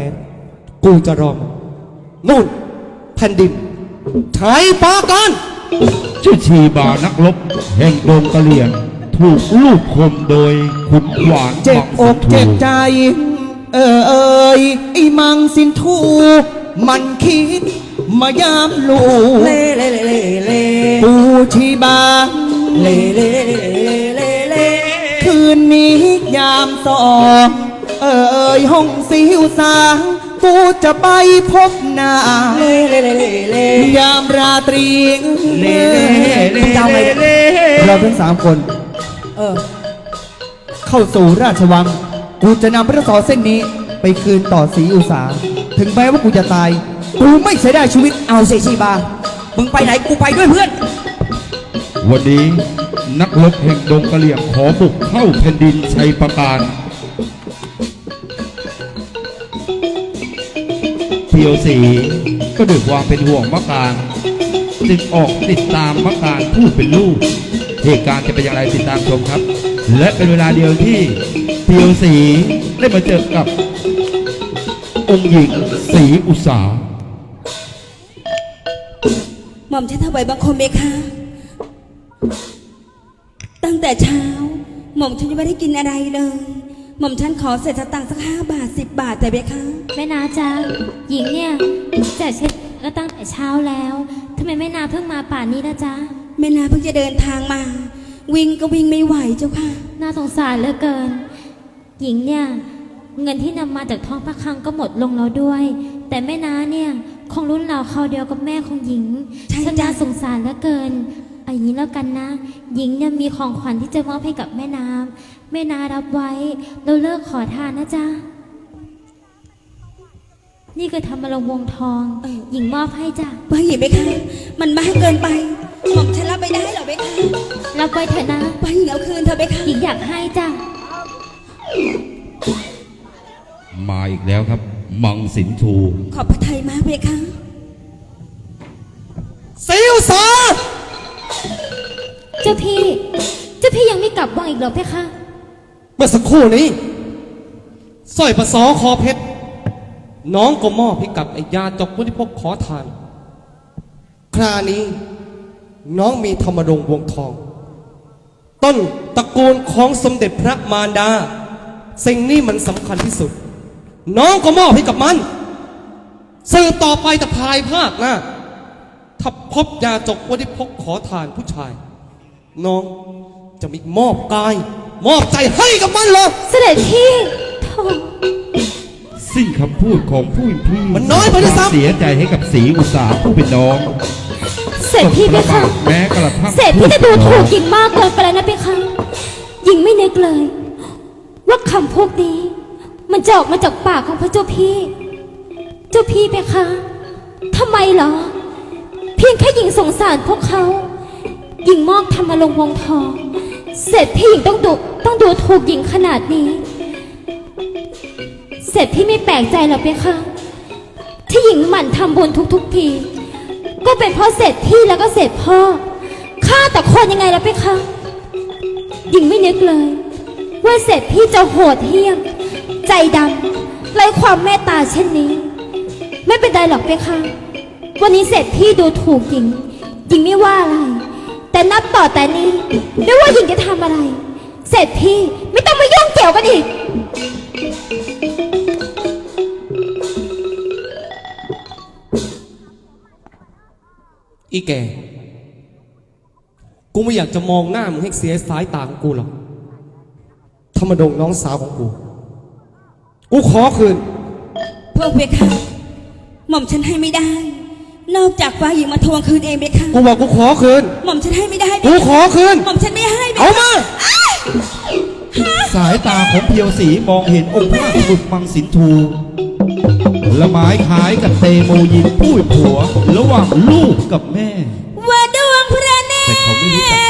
ค้น กูจะรอมันนู่นแผ่นดินใช้ปากันชื่อชีบานักรบแห่งโดงกะเหลี่ยง ถูกลูกคมโดยขุนหวานเจ็บมัองกสเจ็บถูใจ เออเอยไอ้มังสินทูมันคิดมายามลูเล่เล่เล่เล่ปูชีบาเล่เล่เล่เล่เล่คืนนี้ยามสองเออเอ ยห้องสิวสางกูจะไปพบหน้าเล่เล่เล่เล่ยามราตรีเล่เล่มึงจะเอาไงเล่เราทั้งสามคน เออ เข้าสู่ราชวัง กูจะนำพระสอเส้นนี้ ไปคืนต่อศรีอุสา ถึงแม้ว่ากูจะตาย กูไม่เสียดายชีวิตเอาสิชีบา มึงไปไหนกูไปด้วยเพื่อน วันนี้นักรบแห่งดงกะเหลี่ยงขอบุกเข้าแผ่นดินชัยประการ เพียวสี ก็ด้วยความเป็นห่วงมะการจึงออกติดตามมะการผู้เป็นลูก เหตุการณ์จะเป็นอย่างไรติดตามชมครับ และเป็นเวลาเดียวที่เพียวสีได้มาเจอกับ องค์หญิงศรีอุษาหม่อมฉันถวายบังคมเบคะตั้งแต่เช้า หม่อมฉันยังไม่ได้กินอะไรเลย หม่อมฉันขอเศษสตังค์สักห้าบาทสิบบาทแต่เบคะแม่นาจ๊ะหญิงเนี่ยจะเช็ดก็ตั้งแต่เช้าแล้วทำไมแม่นาเพิ่งมาป่านนี้นะจ๊ะแม่นาเพิ่งจะเดินทางมา วิ่งก็วิ่งไม่ไหวเจ้าค่ะ น่าสงสารเหลือเกิน หญิงเนี่ย เงินที่นำมาจากท้องพระคลังก็หมดลงแล้วด้วย แต่แม่นาเนี่ยคงรุ่นราวเขาวเดียวกับแม่ของหญิงใช่ฉันจ้ะน่าสงสารเหลือเกิน เอาอย่างนี้แล้วกันนะ หญิงเนี่ยมีของขวัญที่จะมอบให้กับแม่นาแม่นารับไว้ เราเลิกขอทานนะจ๊ะ นี่คือธรรมรงค์วงทองหญิงมอบให้จ้ะ ว่าหญิงเบคะมันมากเกินไปหม่อมฉันรับไม่ได้หรอกเบคะรับไว้เถอะนะ ว่าหญิงเอาคืนเธอะเบคะหญิงอยากให้จ้ะ มาอีกแล้วครับ มังสินทูขอบพระทัยมากเบคะศรีอุสาเจ้าพี่ เจ้าพี่ยังไม่กลับวังอีกเหรอเพคะ เมื่อสักครู่นี้สร้อยประสอคอเพชร น้องก็มอบให้กับไอ้ยาจกวุฒิพกขอทาน คราวนี้น้องมีธรรมรงวงทอง ต้นตระกูลของสมเด็จพระมารดา สิ่งนี้มันสำคัญที่สุด น้องก็มอบให้กับมันสืบต่อไปแต่ภายภาคหน้าถ้าพบยาจกวุฒิพกขอทานผู้ชาย น้องจะมีมอบกาย มอบใจให้กับมันเหรอเสด็จพี่โธ่สิ้นคำพูดของผู้เป็นพี่มันน้อยไปด้วยซ้ำเสียใจให้กับสีอุตสาห์ผู้เป็นน้องเสด็จพี่เพประคะมาทแม้กระทั่งเสด็จพี่จะดูถูกหญิงมากเกินไปแล้วนะเพคะหญิงไม่นึกเลย ว่าคำพวกนี้ มันจะออกมาจากปากของพระเจ้าพี่ เจ้าพี่เพคะทำไมเหรอ เพียงแค่หญิงสงสารพวกเขา หญิงมอบธรรมลงวงทอง เสร็จพี่หญิงต้องดูต้องดูถูกหญิงขนาดนี้ เสร็จพี่ไม่แปลกใจหรอกเพคะ ที่หญิงหมั่นทำบุญทุกๆที ก็เป็นเพราะเศษพี่แล้วก็เศษพ่อฆ่าแต่คนยังไงล่ะเพคะ หญิงไม่นึกเลย ว่าเศษพี่จะโหดเหี้ยม ใจดำไร้ความเมตตาเช่นนี้ ไม่เป็นไรหรอกเพคะ วันนี้เศษพี่ดูถูกหญิง หญิงไม่ว่าอะไร แต่นับต่อแต่นี้ไม่ว่าหญิงจะทำอะไรเศษพี่ไม่ต้องมายุ่งเกี่ยวกันอีก อีแก กูไม่อยากจะมองหน้ามึงให้เสียสายตาของกูหรอกธรรมดงน้องสาวของกู กูขอคืนพวกเบคะ หม่อมฉันให้ไม่ได้ นอกจากว่าหญิงมาทวงคืนเองเบคะกูบอกกูขอคืน หม่อมฉันให้ไม่ได้เบกูคะขอคืน หม่อมฉันไม่ให้เบเอาคะมาสายตาของเพียวสีมองเห็นองค์พระบุตรมังสินทูละไม้คล้ายกับเตโมยิงผู้เป็นผัว ระหว่างลูกกับแม่ ว่าดวงพระเนแต่ตรเขาไม่รู้จัก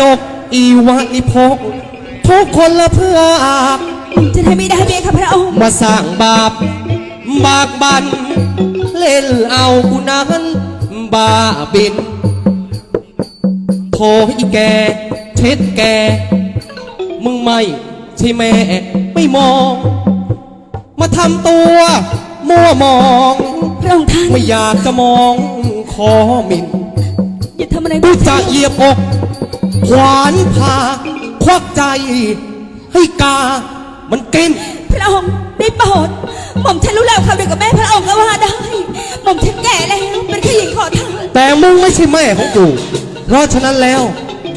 จก อีวะอีพก ทุกคนละเพื่ออากผมจะให้ไม่ได้ไหมคะพระองค์ มาสร้างบาป บากบัน เล่นเอากูนั้นบาบินโทอีแก เช็ดแก มึงไม่ใช่แม่ไม่มอง มาทำตัว มัวมอง พระองค์ท่าน ไม่อยากจะมองคอหมินอย่าทำอะไรกูไม่จะเหยียบอก ขวานผ่าควักใจ ให้กา มันกิน พระองค์ได้โปรดหม่อมฉันรู้แล้วคำเดียวกับแม่พระองค์ก็ว่าได้ หม่อมฉันแก่แล้วเป็นแค่หญิงขอทานแต่มึงไม่ใช่แม่ของกู เพราะฉะนั้นแล้ว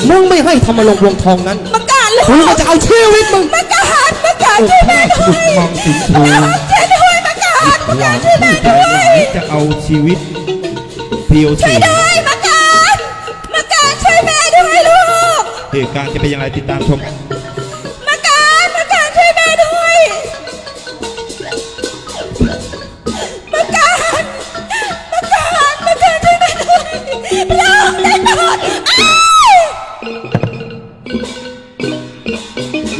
มึงไม่ให้ทำมาลงวงทองนั้นมาการเลยกูก็จะเอาชีวิตมึง มาการมาการองช่วยค์พระแม่ราชด้วบุยตรมังสินทูช่วยด้วยมาการหวังผู้ใจหมายจะเอาชีวิตเพียวสีด้วยมา เหตุการณ์จะเป็นอย่างไรติดตามชมมาการมาการช่วยแม่ด้วยมาการมาการมาการช่วยแม่ด้วยลูกได้โปรดอ้าย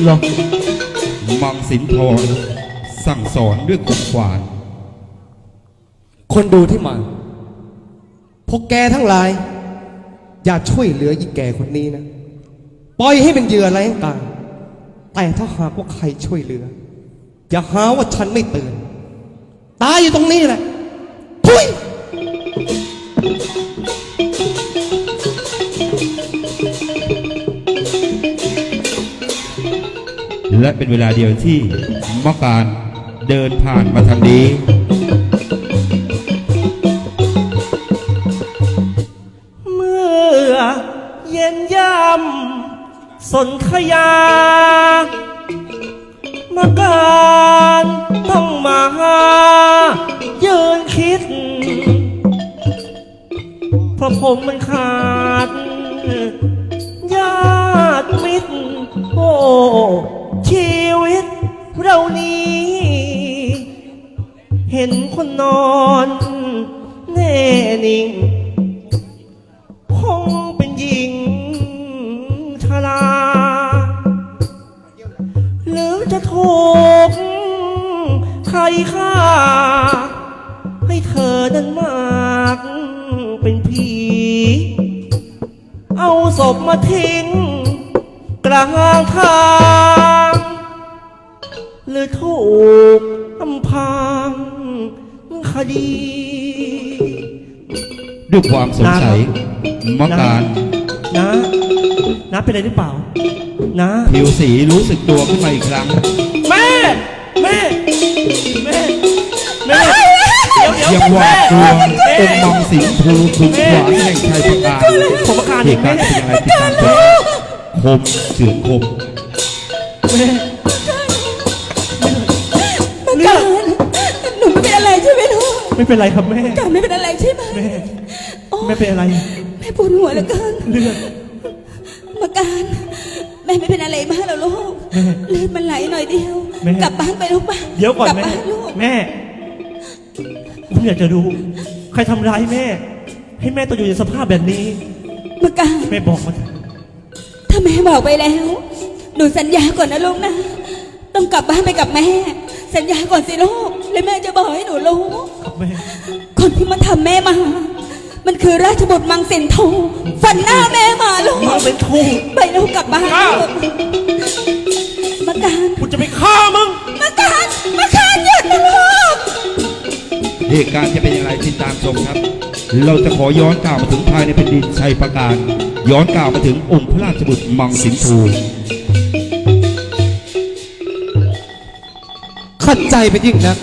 หรอมังสินทรสั่งสอนด้วยคมขวาน คนดูที่มา พวกแกทั้งหลาย อย่าช่วยเหลืออีแก่คนนี้นะ ปล่อยให้เป็นเหยื่อไร้กางแต่ถ้าหากว่าใครช่วยเหลือ อย่าหาว่าฉันไม่เตือน ตายอยู่ตรงนี้แหละทุยและเป็นเวลาเดียวที่มะการเดินผ่านมาทางนี้ นธยา มาการต้องมายืนคิด เพราะผมมันขาดญาติมิตรโอ้ชีวิตเรานี้ เห็นคนนอนแน่นิ่ง ความสงสัยมะการนะนะเป็นอะไรหรือเปล่า นะผิวสีรู้สึกตัวขึ้นมาอีกครั้ง แม่แม่แม่แม่เดี๋ยวเดี๋ยวยังหวาดกลัวแม่องค์มังสินทูขุนขวานแห่งชัยประการผมอาการเหอีกตุแม่การณ์จะเป็นอย่างไรติดตามชมคมเฉือนคมแม่มาการหนูไม่เป็นอะไรใช่ไหมลูกไม่เป็นไรครับแม่การไม่เป็นอะไรใช่ไหมแม่โอ้ แม่เป็นอะไร แม่ปวดหัวเหลือเกินเลือดมาการ แม่ไม่เป็นอะไรมากหรอกลูกแม่เลือดมันไหลหน่อยเดียว แม่ กลับบ้านไปลูกบ้านเดี๋ยวก่อนกลับแม่ บ้านลูกแม่ ผมอยากจะดูใครทำร้ายแม่ ให้แม่ต้องอยู่ในสภาพแบบนี้ มาการ แม่บอกมาเถอะถ้าแม่บอกไปแล้ว หนูสัญญาก่อนนะลูกนะ ต้องกลับบ้านไปกับแม่ สัญญาก่อนสิลูก แล้วแม่จะบอกให้หนูรู้ ครับแม่ คนที่มันทำแม่มา มันคือราชบุตรมังสินทองฟันหน้าแม่มาลูกมึงเป็นทูตไปลูกกลับบ้านอ้าวลูกมาการกูจะไปฆ่ามึงมาการมาการหยุดนะลูกเหตุการณ์จะเป็นอย่างไรติดตามชมครับ เราจะขอย้อนกล่าวมาถึงภายในแผ่นดินชัยประการ ย้อนกล่าวมาถึงองค์พระราชบุตรมังสินทูขัดใจไปยิ่งนัก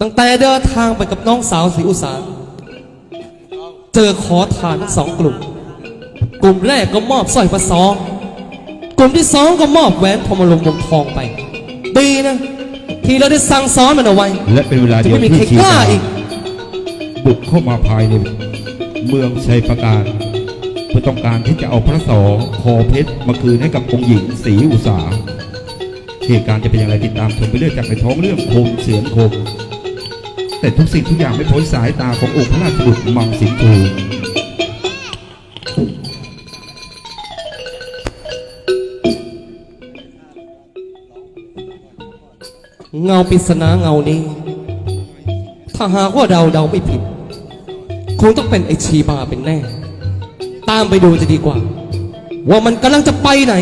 ตั้งแต่เดินทางไปกับน้องสาวสีอุสาเจ อขอทานทั้งสองกลุ่ม กลุ่มแรกก็มอบสร้อยประซองกลุ่มที่สองก็มอบแหวนพรหมลงวงทองไป ดีนะ ที่เราได้สั่งสอนมันเอาไว้ และเป็นเวลาจะเดียวไม่มีใครที่ชีกล้าดาอีกบุกเข้ามาภายในเมืองชัยประการเพื่อต้องการที่จะเอาพระสองคอเพชรมาคืนให้กับองค์หญิงศรีอุษาเหตุการณ์จะเป็นอย่างไรติดตามชมไปเรื่อยจากในท้องเรื่องคมเสือนคม แต่ทุกสิ่งทุกอย่างไม่พ้นสายตาขององค์พระราชบุตรมังสินทูเงาปริศนาเงานี้ ถ้าหากว่าเราเดาไม่ผิด คงต้องเป็นไอชีบาเป็นแน่ ตามไปดูจะดีกว่า ว่ามันกำลังจะไปไหน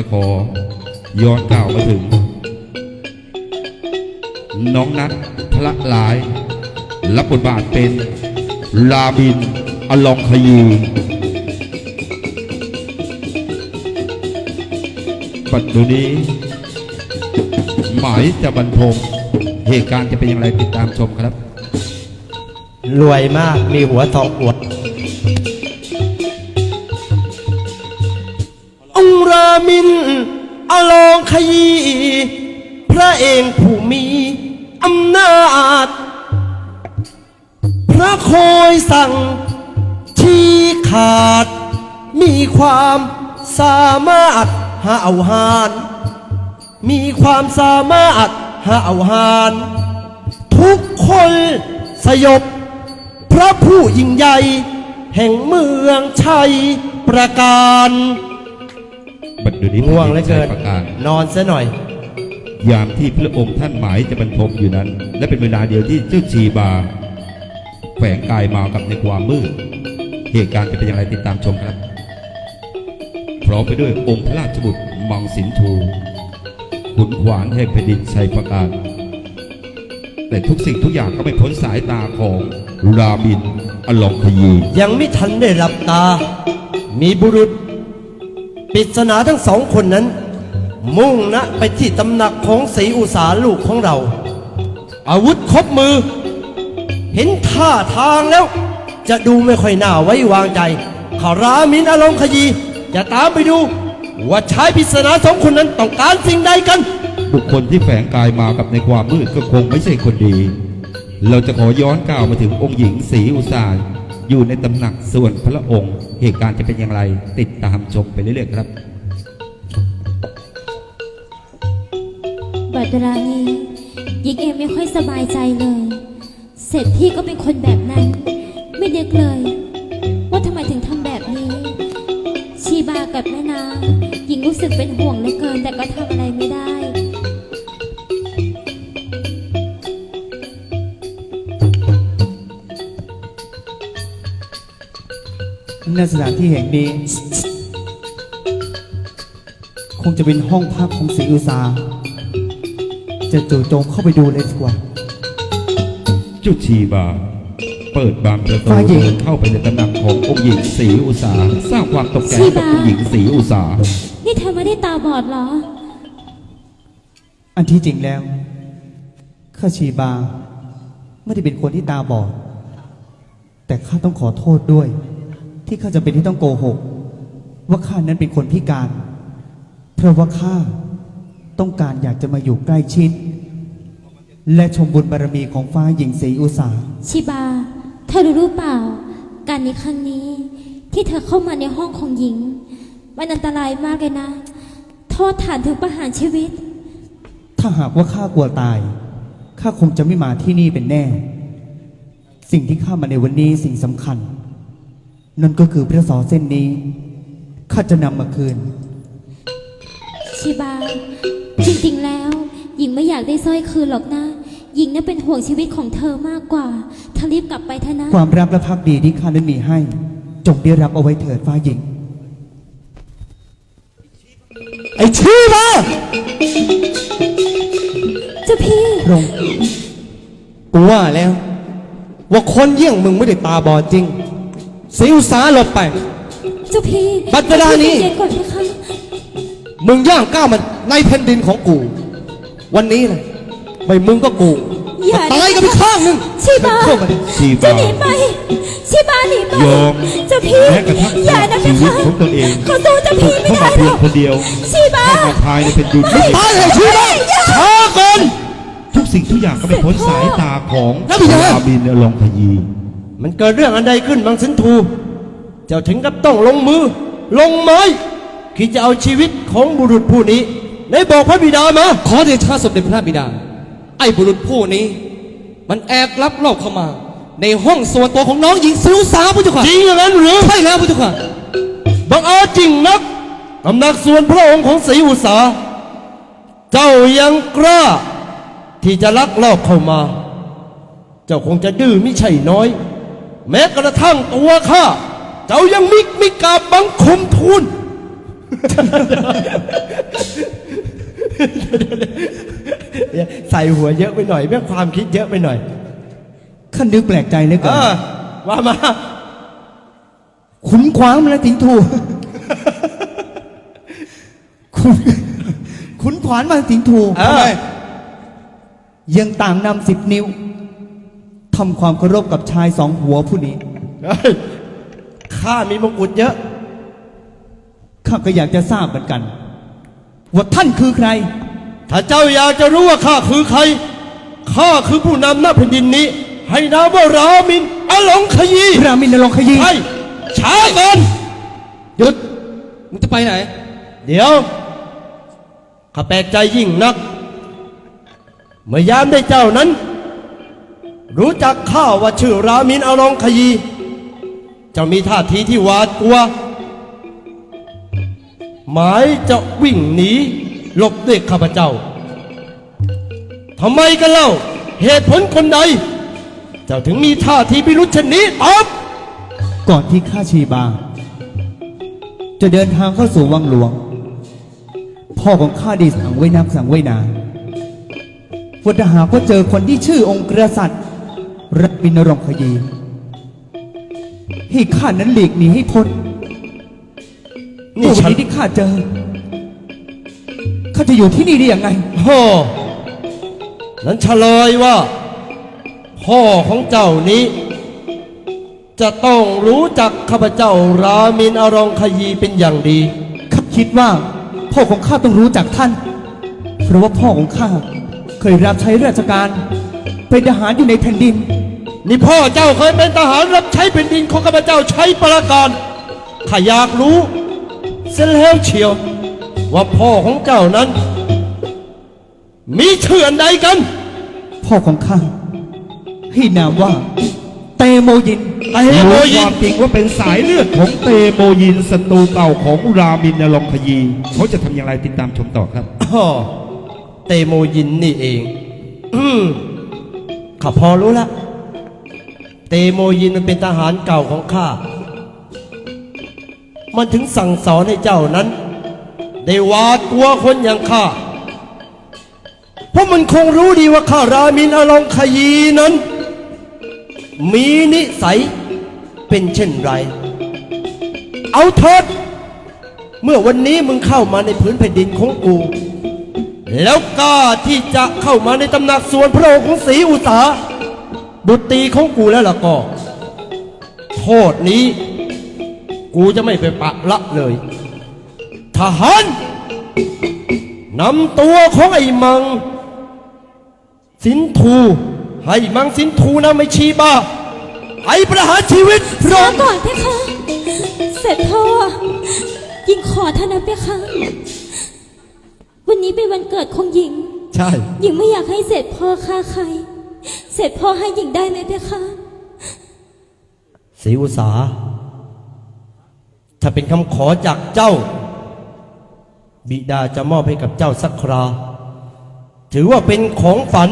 จะขอ ย้อนกล่าวมาถึง น้องนัทพระหลาย รับบทบาทเป็นลาบินอลองขยีปัจจุบันนี้ หมายจะบรรทมเหตุการณ์จะเป็นอย่างไรติดตามชมครับ รวยมากมีหัวทองอวดาเอาหาน มีความสามารถหาเอาหาน ทุกคนสยบ พระผู้ยิ่งใหญ่ แห่งเมืองชัยประการบัดเดี๋ยวนี้ง่วงเหลือเกินชัยประการนอนซะหน่อย ยามที่พระองค์ท่านหมายจะบรรทมอยู่นั้น และเป็นเวลาเดียวที่เจ้าชีบาแฝงกายมากับในความมืด เหตุการณ์จะเป็นอย่างไรติดตามชมครับ พร้อมไปด้วยองค์พระราชบุตร มังสินทูขุนขวานแห่งแผ่นดินชัยประการ แต่ทุกสิ่งทุกอย่างก็ไม่พ้นสายตาของราบินอลองขยี ยังไม่ทันได้หลับตา มีบุรุษปริศนาทั้งสองคนนั้น มุ่งนะไปที่ตำหนักของศรีอุสาลูกของเรา อาวุธครบมือ เห็นท่าทางแล้ว จะดูไม่ค่อยน่าไว้วางใจขอรามินอารมณ์ขยี จะตามไปดู ว่าชายปริศนาสองคนนั้นต้องการสิ่งใดกัน บุคคลที่แฝงกายมากับในความมืดก็คงไม่ใช่คนดี เราจะขอย้อนกล่าวมาถึงองค์หญิงศรีอุษาอยู่ในตำหนักส่วนพระองค์ เหตุการณ์จะเป็นอย่างไร ติดตามชมไปเรื่อยๆครับ บัดเวลานี้หญิงเองไม่ค่อยสบายใจเลย เสร็จพี่ก็เป็นคนแบบนั้น ไม่นึกเลย ว่าทำไมถึงทำแบบนี้ ชีบากับแม่นาหญิง รู้สึกเป็นห่วงเหลือเกินแต่ก็ทำอะไรไม่ได้ณสถานที่แห่งนี้ คงจะเป็นห้องพักของศรีอุษาจะจู่โจมเข้าไปดูเลยดีกว่า จุชีบา เปิดบานประตูฝ่ายหญิง เดินเข้าไปในตำหนักขององค์หญิงศรีอุษาสร้างความตกใจให้กับองค์หญิงศรีอุษาาบอดเหรอ อันที่จริงแล้วข้าชีบาไม่ได้เป็นคนที่ตาบอด แต่ข้าต้องขอโทษด้วย ที่ข้าจะเป็นที่ต้องโกหก ว่าข้านั้นเป็นคนพิการ เพราะว่าข้าต้องการอยากจะมาอยู่ใกล้ชิด และชมบุญบารมีของฟ้าหญิงศรีอุษาชิบา เธอรู้หรือเปล่า การในครั้งนี้ ที่เธอเข้ามาในห้องของหญิง มันอันตรายมากเลยนะ โทษฐานถึงประหารชีวิต ถ้าหากว่าข้ากลัวตาย ข้าคงจะไม่มาที่นี่เป็นแน่ สิ่งที่ข้ามาในวันนี้สิ่งสำคัญ นั่นก็คือพระสอเส้นนี้ ข้าจะนำมาคืน ชิบา จริงๆแล้ว หญิงไม่อยากได้สร้อยคืนหรอกนะ หญิงน่ะเป็นห่วงชีวิตของเธอมากกว่าเธอรีบกลับไปเถอะนะ ความรักและภักดีที่ข้านั้นมีให้ จงได้รับเอาไว้เถิดฟ้าหญิง ไอชีบาเจ้าพี่พระองค์กูว่าแล้ว ว่าคนเยี่ยงมึงไม่ได้ตาบอดจริงศรีอุษาหลบไป เจ้าพี่บัดเวลานี้ เย็นก่อนไหมคะมึงย่างก้าวมาในแผ่นดินของกู วันนี้เลยไม่มึงก็กูอย่าตายกันไปข้างหนึ่งเชีบาเข้ามาดิชีบาจะหนีไปชีบาหนีไปโยมเจ้าพี่แม้กระทั่งอย่านะชีเพวิตคะของตนเอง เขาสู้เจ้าพี่ไม่เข้าได้มาหรเพียองกคนเดียวชีบาเข้ามาภายในเป็นดุจตายเลยชีบ้าช้าก่อน ทุกสิ่งทุกอย่างก็ไม่พ้นสายตาของแล้วเป็นไงราบินลองขยี มันเกิดเรื่องอันใดขึ้นบางสินทู เจ้าถึงกับต้องลงมือ ลงไม้คิดจะเอาชีวิตของบุรุษผู้นี้ในบอกพระบิดามา ขอเดชะสมเด็จพระบิดา ไอ้บุรุษผู้นี้ มันแอบลับลอบเข้ามา ในห้องส่วนตัวของน้องหญิงซิวสาพุทธค่ะจริงอย่างนั้นหรือใช่แล้วพุทธค่ะบังอาจจริงนักตำหนักส่วนพระองค์ของศรีอุษา เจ้ายังกล้า ที่จะลักลอบเข้ามา เจ้าคงจะดื้อไม่ใช่น้อย แม้กระทั่งตัวข้าเจ้ายังมิกมิกราบบังคมทูล ใส่หัวเยอะไปหน่อยแม่ความคิดเยอะไปหน่อยข้านึกแปลกใจเหลยเอเกินอว่ามา ขุนขวางมาแล้วสิงห์ทูขุนขุนขวานมาสิงห์ทูเออ ยังต่างนำสิบนิ้วทำความเคารพกับชายสองหัวผู้นี้ เฮ้ยข้ามีมงกุฎเยอะ ข้าก็อยากจะทราบเหมือนกัน ว่าท่านคือใคร ถ้าเจ้าอยากจะรู้ว่าข้าคือใคร ข้าคือผู้นำหน้าแผ่นดินนี้ ให้นามว่ารามินอลงขยีรามินนรงค์ขยีใช่ช้าก่อนหยุดมึงจะไปไหน เดี๋ยวข้าแปลกใจยิ่งนัก เมื่อยามได้เจ้านั้น รู้จักข้าว่าชื่อรามินอลงขยีเจ้ามีท่าทีที่หวาดกลัว หมายจะวิ่งหนีห ลบด้วยข้าพเจ้าทำไมกันเล่า เหตุผลคนใด เจ้าถึงมีท่าทีพิรุษเช่นนี้ตอบก่อนที่ข้าชีบา จะเดินทางเข้าสู่วังหลวง พ่อของข้าได้สั่งไว้นักสั่งไว้นาว่าถ้าหากว่าเจอคนที่ชื่อองค์กษัตริย์รับินนรงค์ขยีให้ข้านั้นหลีกหนีให้พ้นนี่นี่ฉัวันนนี้ที่ข้าเจอ ข้าจะอยู่ที่นี่ได้ยังไงโฮ่นั้นเฉลยว่า พ่อของเจ้านี้ จะต้องรู้จักข้าพเจ้ารามินอรองขยีเป็นอย่างดี ข้าคิดว่า พ่อของข้าต้องรู้จักท่าน เพราะว่าพ่อของข้าเคยรับใช้ราชการ เป็นทหารอยู่ในแผ่นดิน นี่พ่อเจ้าเคยเป็นทหารรับใช้เป็นดินของข้าพเจ้าใช้ประการข้าอยากรู้เสียแล้วเชียว ว่าพ่อของเจ้านั้น มีชื่ออันใดกัน พ่อของข้าให้นามว่าเตโมยินไอ้โมรู้ยิคนวามจริงว่าเป็นสายเลือดของเตโมยินศัตรูเก่าของราบินลองขยี เขาจะทำอย่างไรติดตามชมต่อครับอ๋อเตโมยินนี่เองอืมข้าพอรู้ละเตโมยินมันเป็นทหารเก่าของข้า มันถึงสั่งสอนให้เจ้านั้น ได้หวาดกลัวคนอย่างข้า เพราะมันคงรู้ดีว่าข้ารามินอลองขยีนั้น มีนิสัยเป็นเช่นไร เอาเถิดเมื่อวันนี้มึงเข้ามาในพื้นแผ่นดินของกู แล้วกล้าที่จะเข้ามาในตำหนักส่วนพระองค์ของศรีอุตสาบุตรีของกูแล้วล่ะก็ โทษนี้ กูจะไม่ไปปะละเลย ทหารนำตัวของไอ้มัง สินทูให้มังสินทูนะไม่ชีบ้าไอ้ประหารชีวิตพรร้ออมก่อนเพคะเสร็จพ่อยิงขอท่านนะเพคะ วันนี้เป็นวันเกิดของหญิง ใช่หญิงไม่อยากให้เสร็จพ่อฆ่าใคร เสร็จพ่อให้หญิงได้ไหมเพคะศรีอุตสาถ้าเป็นคำขอจากเจ้า บิดาจะมอบให้กับเจ้าสักครา ถือว่าเป็นของฝัน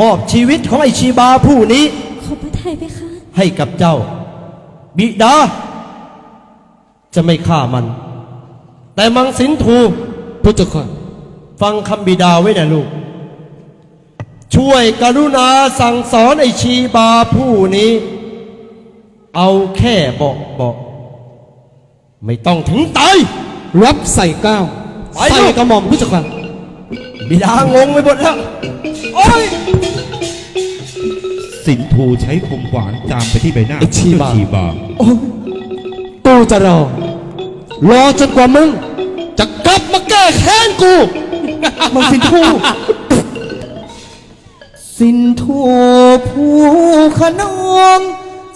มอบชีวิตของไอชีบาผู้นี้ ขอบพระทัยเพคะให้กับเจ้า บิดา จะไม่ฆ่ามัน แต่มังสินทูพุทธค่ะฟังคำบิดาไว้นะลูก ช่วยกรุณาสั่งสอนไอชีบาผู้นี้ เอาแค่บอกบอก ไม่ต้องถึงตาย รับใส่ก้าวไปใส่ลูกกระหม่อมพุทธค่ะบิดางงไปหมดแล้ว โอ้ย สินทูใช้คมขวานจามไปที่ใบหน้าไอ้ชีบา เจ้ชีบา โอ้ยกูจะรอ รอจนกว่ามึง จะกลับมาแก้แค้นกูมังสินทู สินทูผู้ขนอง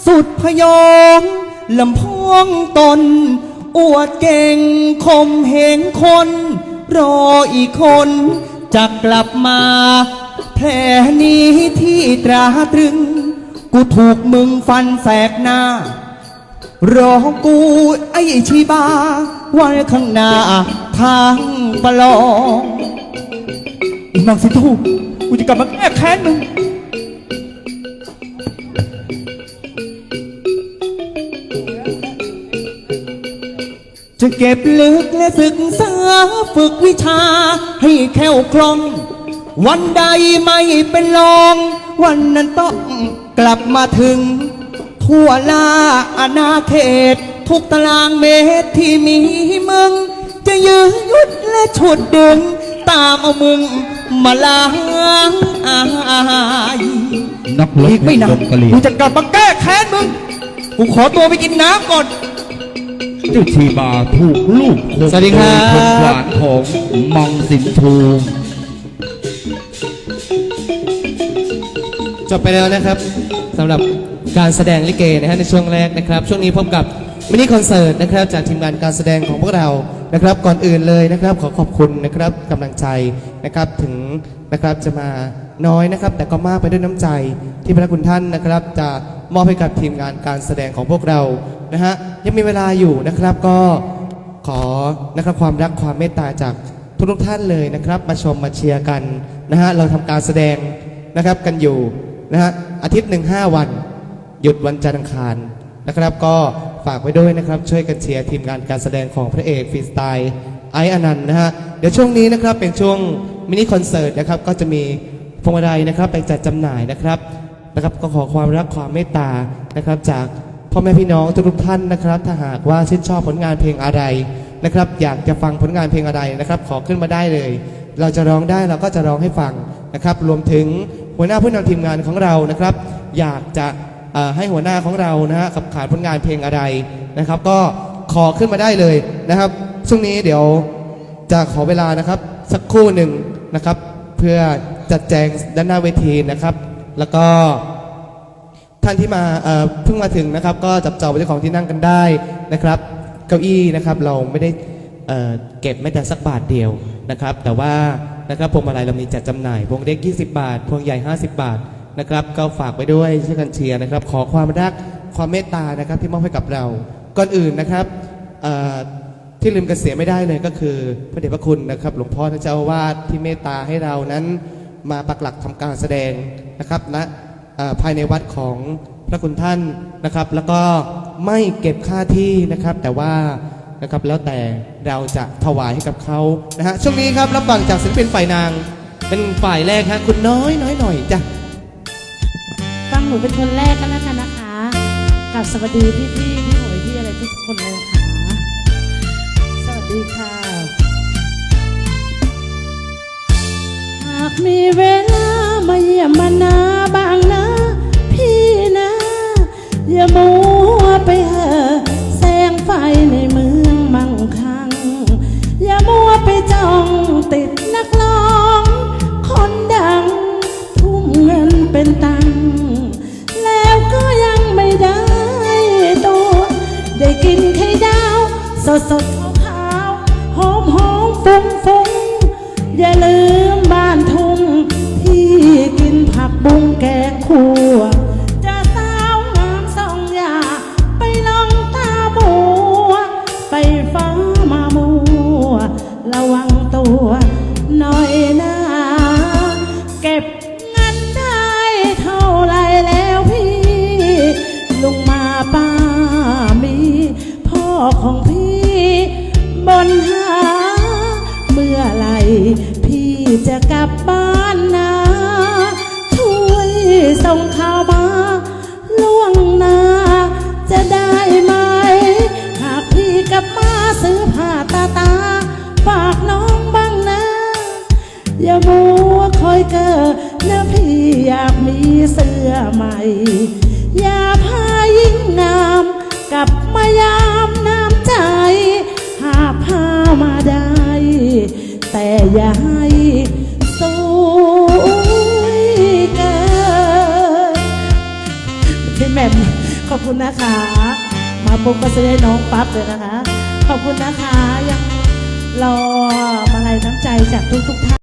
สุดพยองลำพองตน อวดเก่งคมเหงคน รออีกคนจะกลับมา แผลนี้ที่ตราตรึง กูถูกมึงฟันแสกหน้า รอกูไอ้ชีบาไว้ข้างหน้าทางประลองอีนางสิทูกูจะกลับมาแก้แค้นมึง จะเก็บลึกและศึกษาฝึกวิชาให้แข็งคล่อง วันใดไม่เป็นรอง วันนั้นต้องกลับมาถึง ทั่วลาอาณาเขต ทุกตารางเมตรที่มีมึง จะยืนยุดและฉุดดึง ตามเอามึงมาล้างอายนักรบอีกไม่นานดงกะเหรี่ยกูงจะกลับมาแก้แค้นมึง กูขอตัวไปกินน้ำก่อนเจ้าชีบาถูกลูกคมสวัสดีครับคมขวานของมังสินทูจบไปแล้วนะครับสำหรับการแสดงลิเกนะฮะในช่วงแรกนะครับ ช่วงนี้พบกับมินิคอนเสิร์ตนะครับ จากทีมงานการแสดงของพวกเรานะครับ ก่อนอื่นเลยนะครับ ขอขอบคุณนะครับกำลังใจนะครับถึงนะครับจะมาน้อยนะครับ แต่ก็มากไปด้วยน้ำใจที่พระคุณท่านนะครับ จะมอบให้กับทีมงานการแสดงของพวกเรานะฮะ ยังมีเวลาอยู่นะครับ ก็ขอนะครับความรักความเมตตาจากทุกๆท่านเลยนะครับ มาชมมาเชียร์กันนะฮะเราทำการแสดงนะครับกันอยู่นะฮะอาทิตย์หนึ่งห้าวัน หยุดวันจันทร์อังคารนะครับ ก็ฝากไว้ด้วยนะครับ ช่วยกันเชียร์ทีมงานการแสดงของพระเอกฟรีสไตล์ไออนันต์นะฮะเดี๋ยวช่วงนี้นะครับเป็นช่วงมินิคอนเสิร์ตนะครับก็จะมีพวงมาลัยนะครับไปจัดจำหน่ายนะครับนะครับก็ขอความรักความเมตตานะครับจาก พ่อแม่พี่น้องทุกท่านนะครับ ถ้าหากว่าชื่นชอบผลงานเพลงอะไรนะครับ อยากจะฟังผลงานเพลงอะไรนะครับ ขอขึ้นมาได้เลย เราจะร้องได้เราก็จะร้องให้ฟังนะครับ รวมถึงหัวหน้าผู้นำทีมงานของเรานะครับ อยากจะให้หัวหน้าของเรานะฮะขับขานผลงานเพลงอะไรนะครับ ก็ขอขึ้นมาได้เลยนะครับช่วงนี้เดี๋ยวจะขอเวลานะครับ สักครู่หนึ่งนะครับ เพื่อจัดแจงด้านหน้าเวทีนะครับ แล้วก็ ท่านที่มาเพิ่งมาถึงนะครับ ก็จับจองไปที่ของที่นั่งกันได้นะครับ เก้าอี้นะครับเราไม่ได้เก็บแม้แต่สักบาทเดียวนะครับ แต่ว่านะครับพวงมาลัยเรามีจัดจำหน่ายพวงเล็ก 20 บาท พวงใหญ่ 50 บาทนะครับ ก็ฝากไว้ด้วยช่วยกันเชียร์นะครับ ขอความรักความเมตตานะครับที่มอบให้กับเรา ก่อนอื่นนะครับที่ลืมกันเสียไม่ได้เลยก็คือพระเดชพระคุณนะครับ หลวงพ่อท่านเจ้าอาวาสที่เมตตาให้เรานั้นมาปักหลักทำการแสดงนะครับณเอ่อ ภายในวัดของพระคุณท่านนะครับ แล้วก็ไม่เก็บค่าที่นะครับ แต่ว่านะครับแล้วแต่เราจะถวายให้กับเขานะฮะช่วงนี้ครับรับฟังจากศิลปินฝ่ายนาง เป็นฝ่ายแรกฮะคุณน้อยน้อยหน่อยจ้ะฟังหนูเป็นคนแรกกันแล้วกันนะคะกับสวัสดีพี่พี่พี่หอยพี่อะไรทุกคนเลยค่ะสวัสดีค่ะหากมีเวลามาเยี่ยมมานา อย่ามัวไปเหอะแสงไฟในเมืองมั่งคั่งอย่ามัวไปจ้องติดนักร้อง คนดัง ทุ่มเงินเป็นตัง แล้วก็ยังไม่ได้ตัวได้กินไข่ดาว สดสดๆขาวหอมหอมฟุ้งฟุ้งๆอย่าลืมบ้านทุ่งที่กินผักบุ้งแกงขัว ลับบ้านนะช่วยส่งข่าวมาล่วงหน้าจะได้ไหม หากพี่กลับมาซื้อผ้าตาตา ฝากน้องบ้างนะ อย่ามัวคอยเกอนะพี่อยากมีเสื้อใหม่ อย่าพายิ่งงามกลับมายามน้ำใจ หากพามาได้ แต่อย่าให้ คุณนะคะ มาปุ๊บก็จะได้น้องปั๊บเลยนะคะ ขอบคุณนะคะยังรอมาลัยน้ำใจจากทุกทุกท่าน